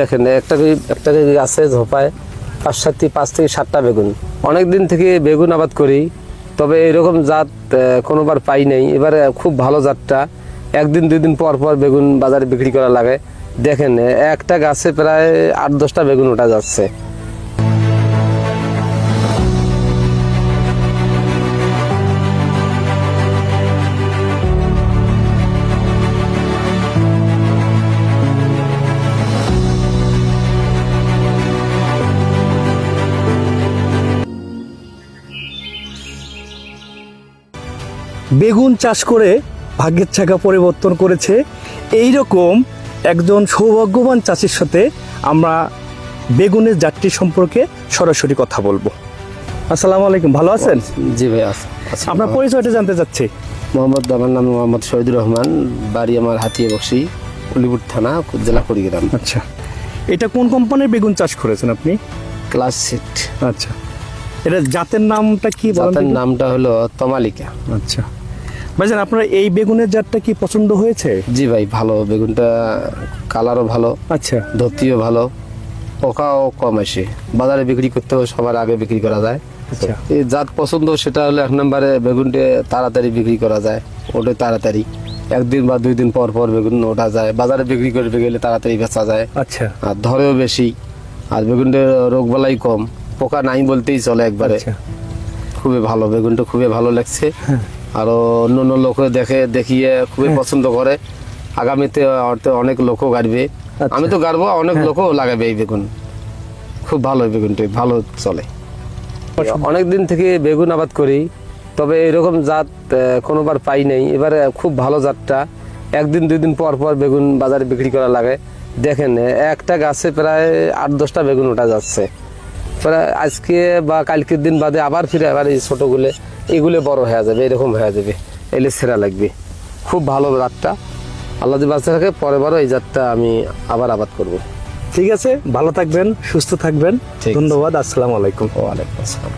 দেখেন, একটা একটা গাছে ঝোপায় পাঁচ সাতটি, পাঁচ থেকে সাতটা বেগুন। অনেক দিন থেকে বেগুন আবাদ করি, তবে এরকম জাত কোনোবার পাই নাই। এবারে খুব ভালো জাতটা। একদিন, দুই দিন পর পর বেগুন বাজারে বিক্রি করা লাগে। দেখেন, একটা গাছে প্রায় আট দশটা বেগুন ওটা যাচ্ছে। বেগুন চাষ করে ভাগ্যের চাকা পরিবর্তন করেছে। এই রকম একজন সৌভাগ্যবান চাষির সাথে আমরা বেগুনের জাতটি সম্পর্কে সরাসরি কথা বলব। আসসালামু আলাইকুম ভালো আছেন? জি ভাই আছে আছে। আপনার পরিচয়টা জানতে চাচ্ছি। মোহাম্মদ আমার নাম মোহাম্মদ শহীদুর রহমান বাড়ি আমার হাতিয়ে বক্সি উলিপুর থানা জেলা কুড়িগ্রাম। আচ্ছা। এটা কোন কোম্পানির বেগুন চাষ করেছেন আপনি? ক্লাস সিট। আচ্ছা। এটা জাতের নামটা কি জাতের নামটা হলো তমালিকা। আচ্ছা। ভাইজান আপনার এই বেগুনের জাতটা কি পছন্দ হয়েছে? জি ভাই ভালো। বেগুনটা কালারও ভালো আচ্ছা। ধরতিও ভালো পোকাও কম আসে। বাজারে বিক্রি করতেও সবার আগে বিক্রি করা যায়। আচ্ছা। এই জাত পছন্দ সেটা হলো এক নম্বরে বেগুনটা তাড়াতাড়ি বিক্রি করা যায় ওটা তাড়াতাড়ি। একদিন বা দুই দিন পর পর বেগুন ওঠা যায়। বাজারে বিক্রি করতে গেলে তাড়াতাড়ি বেচা যায়। আচ্ছা। আর ধরেও বেশি। আর বেগুনটা রোগ বালাই কম। পোকা নাই বলতেই চলে একবারে। আচ্ছা। খুবই ভালো বেগুনটা খুবই ভালো লাগছে। আরও অন্য অন্য লোক দেখে দেখিয়ে খুবই পছন্দ করে। আগামীতে অনেক লোকও গাড়বে। আমি তো গাড়বো অনেক লোকও লাগাবে এই বেগুন। খুব ভালো বেগুনটি ভালো চলে। অনেক দিন থেকে বেগুন আবাদ করি তবে এরকম জাত কোনোবার পাই নাই। এবারে খুব ভালো জাতটা। একদিন দুই দিন পর পর বেগুন বাজারে বিক্রি করা লাগে। দেখেন একটা গাছে প্রায় আট দশটা বেগুন ওঠা যাচ্ছে। প্রায় আজকে বা কালকের দিন বাদে আবার ফিরে আবার এই ছোটোগুলো এগুলো বড় হয়ে যাবে এরকম হয়ে যাবে। এলে সেরা লাগবে। খুব ভালো রাতটা। আল্লাহ যদি বাচ্চা থাকে পরে বারও এই জাতটা আমি আবার আবাদ করব। ঠিক আছে ভালো থাকবেন সুস্থ থাকবেন। ধন্যবাদ আসসালামু আলাইকুম। ওয়ালাইকুম আসসালাম।